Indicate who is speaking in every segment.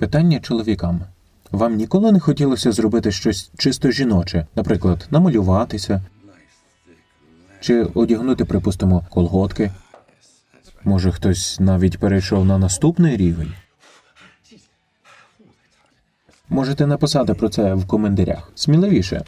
Speaker 1: Питання чоловікам. Вам ніколи не хотілося зробити щось чисто жіноче, наприклад, намалюватися чи одягнути, припустимо, колготки? Може, хтось навіть перейшов на наступний рівень? Можете написати про це в коментарях. Сміливіше.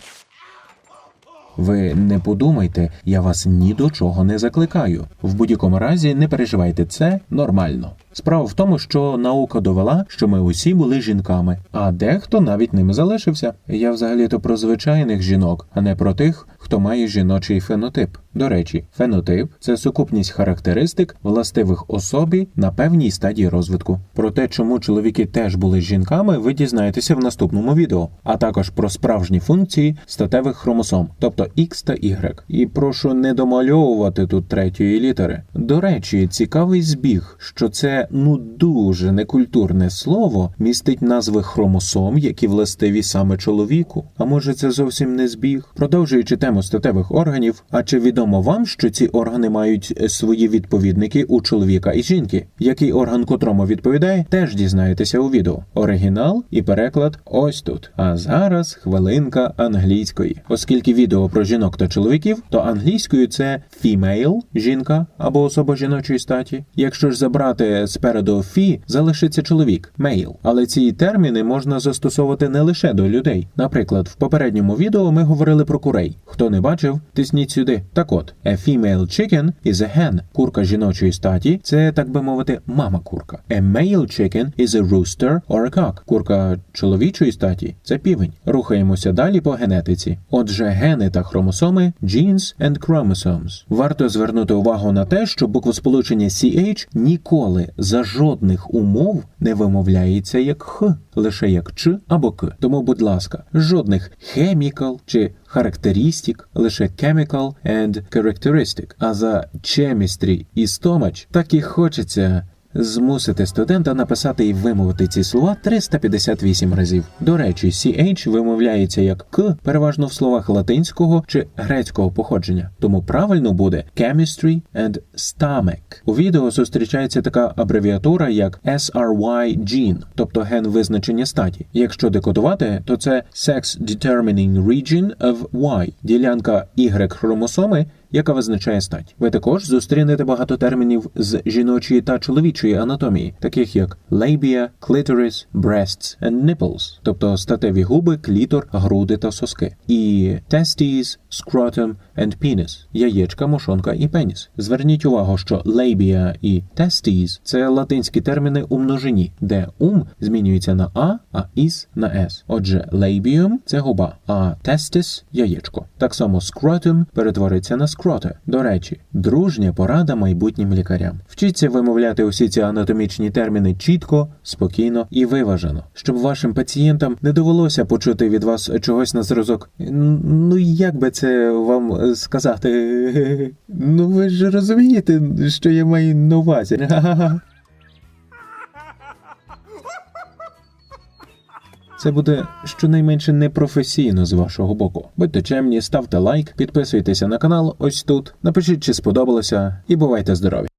Speaker 1: Ви не подумайте, я вас ні до чого не закликаю. В будь-якому разі не переживайте, це нормально. Справа в тому, що наука довела, що ми усі були жінками, а дехто навіть ними залишився. Я взагалі-то про звичайних жінок, а не про тих, хто має жіночий фенотип. До речі, фенотип це сукупність характеристик, властивих особі на певній стадії розвитку. Про те, чому чоловіки теж були жінками, ви дізнаєтеся в наступному відео, а також про справжні функції статевих хромосом, тобто X та Y. І прошу не домальовувати тут третьої літери. До речі, цікавий збіг, що це ну дуже некультурне слово містить назви хромосом, які властиві саме чоловіку. А може це зовсім не збіг? Продовжуючи тему статевих органів, а чи відомо вам, що ці органи мають е, свої відповідники у чоловіка і жінки? Який орган котрому відповідає, теж дізнаєтеся у відео. Оригінал і переклад ось тут. А зараз хвилинка англійської. Оскільки відео про жінок та чоловіків, то англійською це female – жінка або особа жіночої статі. Якщо ж забрати спереду фі, залишиться чоловік male. Але ці терміни можна застосовувати не лише до людей. Наприклад, в попередньому відео ми говорили про курей. Хто не бачив, тисніть сюди. Так от, a female chicken is a hen. Курка жіночої статі це, так би мовити, мама курка. A male chicken is a rooster or a cock. Курка чоловічої статі це півень. Рухаємося далі по генетиці. Отже, гени та хромосоми genes and chromosomes. Варто звернути увагу на те, що буквосполучення CH ніколи за жодних умов не вимовляється як х, лише як ч або к. Тому, будь ласка, жодних хемікал чи характеристик, лише chemical and characteristic. А за chemistry і stomach так і хочеться змусити студента написати і вимовити ці слова 358 разів. До речі, CH вимовляється як К, переважно в словах латинського чи грецького походження. Тому правильно буде chemistry and stomach. У відео зустрічається така абревіатура як SRY gene, тобто ген визначення статі. Якщо декодувати, то це Sex Determining Region of Y, ділянка Y хромосоми, яка визначає стать. Ви також зустрінете багато термінів з жіночої та чоловічої анатомії, таких як labia, clitoris, breasts and nipples, тобто статеві губи, клітор, груди та соски, і testes, scrotum and penis, яєчка, мошонка і пеніс. Зверніть увагу, що labia і testes – це латинські терміни у множині, де ум змінюється на а, а іс на с. Отже, labium – це губа, а testis – яєчко. Так само scrotum перетвориться на скроте. До речі, дружня порада майбутнім лікарям. Вчіться вимовляти усі ці анатомічні терміни чітко, спокійно і виважено, щоб вашим пацієнтам не довелося почути від вас чогось на зразок. Ну як би це вам сказати? Ну ви ж розумієте, що я маю на увазі. Це буде щонайменше непрофесійно з вашого боку. Будьте чемні, ставте лайк, підписуйтеся на канал ось тут, напишіть, чи сподобалося, і бувайте здорові!